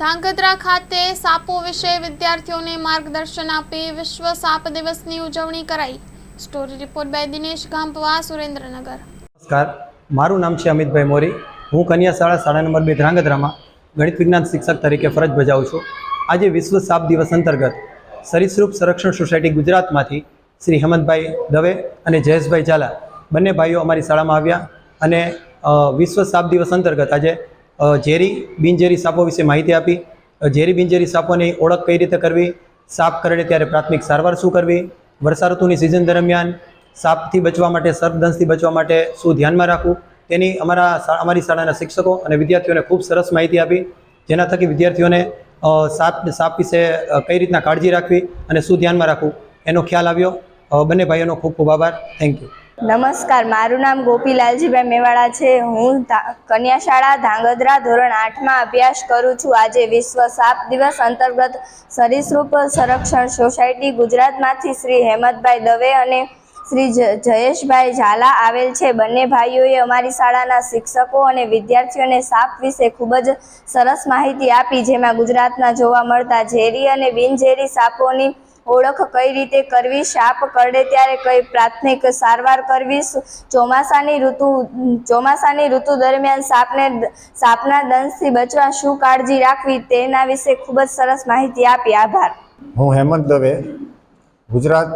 ધાંગધ્રા ખાતે સાપો વિશે વિદ્યાર્થીઓને માર્ગદર્શન આપી વિશ્વ સાપ દિવસની ઉજવણી કરાઈ. Story report by Dinesh Gampva, Surendranagar. નમસ્કાર. મારું નામ છે અમિતભાઈ મોરી. હું કન્યા શાળા શાળા નંબર બે ધ્રાંગધ્રામાં ગણિત વિજ્ઞાન શિક્ષક તરીકે ફરજ બજાવું છું. આજે વિશ્વ સાપ દિવસ અંતર્ગત સરીસૃપ સંરક્ષણ સોસાયટી ગુજરાતમાંથી શ્રી હેમંતભાઈ દવે અને જયેશભાઈ ઝાલા બંને ભાઈઓ અમારી શાળામાં આવ્યા અને વિશ્વ સાપ દિવસ અંતર્ગત આજે ઝેરી બિનઝેરી સાપો વિશે માહિતી આપી. ઝેરી બિનઝેરી સાપોની ઓળખ કઈ રીતે કરવી? સાપ કરડે ત્યારે પ્રાથમિક સારવાર શું કરવી? વર્ષા ઋતુની સિઝન દરમિયાન સાપથી બચવા માટે, સર્પદંશથી બચવા માટે શું ધ્યાનમાં રાખવું? તેની અમારા અમારી શાળાના શિક્ષકો અને વિદ્યાર્થીઓને ખૂબ સરસ માહિતી આપી. જેના થકી વિદ્યાર્થીઓને સાપ સાપ વિશે કઈ રીતના કાળજી રાખવી અને શું ધ્યાનમાં રાખવું? એનો ખ્યાલ આવ્યો. બંને ભાઈઓનો ખૂબ ખૂબ આભાર. થેન્ક યુ નમસ્કાર, મારું નામ ગોપીલાલજીભાઈ મેવાડા છે. હું ધા- કન્યા શાળા ધાંગધ્રા ધોરણ આઠમાં અભ્યાસ કરું છું. આજે વિશ્વ સાપ દિવસ અંતર્ગત સરીસૃપ સંરક્ષણ સોસાયટી ગુજરાતમાંથી શ્રી હેમંતભાઈ દવે અને શ્રી જયેશભાઈ ઝાલા આવેલ છે. બંને ભાઈઓએ અમારી શાળાના શિક્ષકો અને વિદ્યાર્થીઓને સાપ વિશે ખૂબ જ સરસ માહિતી આપી, જેમાં ગુજરાતમાં જોવા મળતા ઝેરી અને બિનઝેરી સાપોની ઓળખ કઈ રીતે કરવી સાપ કરડે ત્યારે કઈ પ્રાથમિક સારવાર કરવી ચોમાસાની ઋતુ ચોમાસાની ઋતુ દરમિયાન સાપને સાપના દંશથી બચવા શું કાળજી રાખવી તેના વિશે ખૂબ જ સરસ માહિતી આપી. આભાર. હું હેમંત દવે, ગુજરાત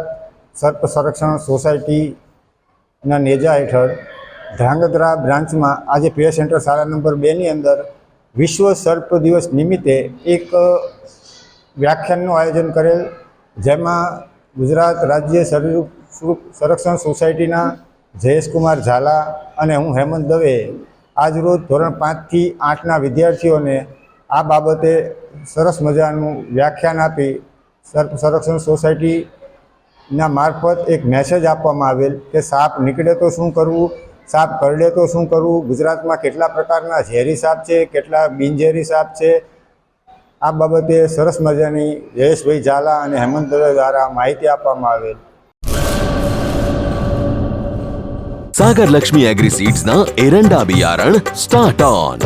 સર્પ સંરક્ષણ સોસાયટીના નેજા હેઠળ ધ્રાંગધ્રા બ્રાન્ચમાં આજે પીએ સેન્ટર શાળા નંબર બેની અંદર વિશ્વ સર્પ દિવસ નિમિત્તે એક વ્યાખ્યાનનું આયોજન કરેલ જેમાં ગુજરાત રાજ્ય સર્પ સંરક્ષણ સોસાયટીના જયેશકુમાર ઝાલા અને હું હેમંત દવે આજરોજ ધોરણ પાંચથી આઠના વિદ્યાર્થીઓને આ બાબતે સરસ મજાનું વ્યાખ્યાન આપી સંરક્ષણ સોસાયટીના મારફત એક મેસેજ આપવામાં આવેલ કે સાપ નીકળે તો શું કરવું, સાપ કરડે તો શું કરવું, ગુજરાતમાં કેટલા પ્રકારના ઝેરી સાપ છે, કેટલા બિનઝેરી સાપ છે आ बाबते सरस मज़ा जयेश भाई झाला हेमंत द्वारा महिति आप सागर लक्ष्मी एग्री सीड्स ना एरंडा बियारण स्टार्ट ऑन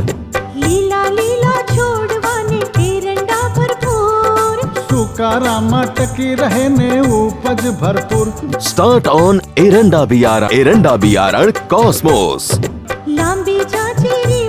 लीला लीला छोड़वाने एरंडा भरपूर सुकारा माटक रहने उपज भरपूर स्टार्ट ऑन एरंडा बियारण एरंडा बियारण कॉस्मोस लंबी जाचेरी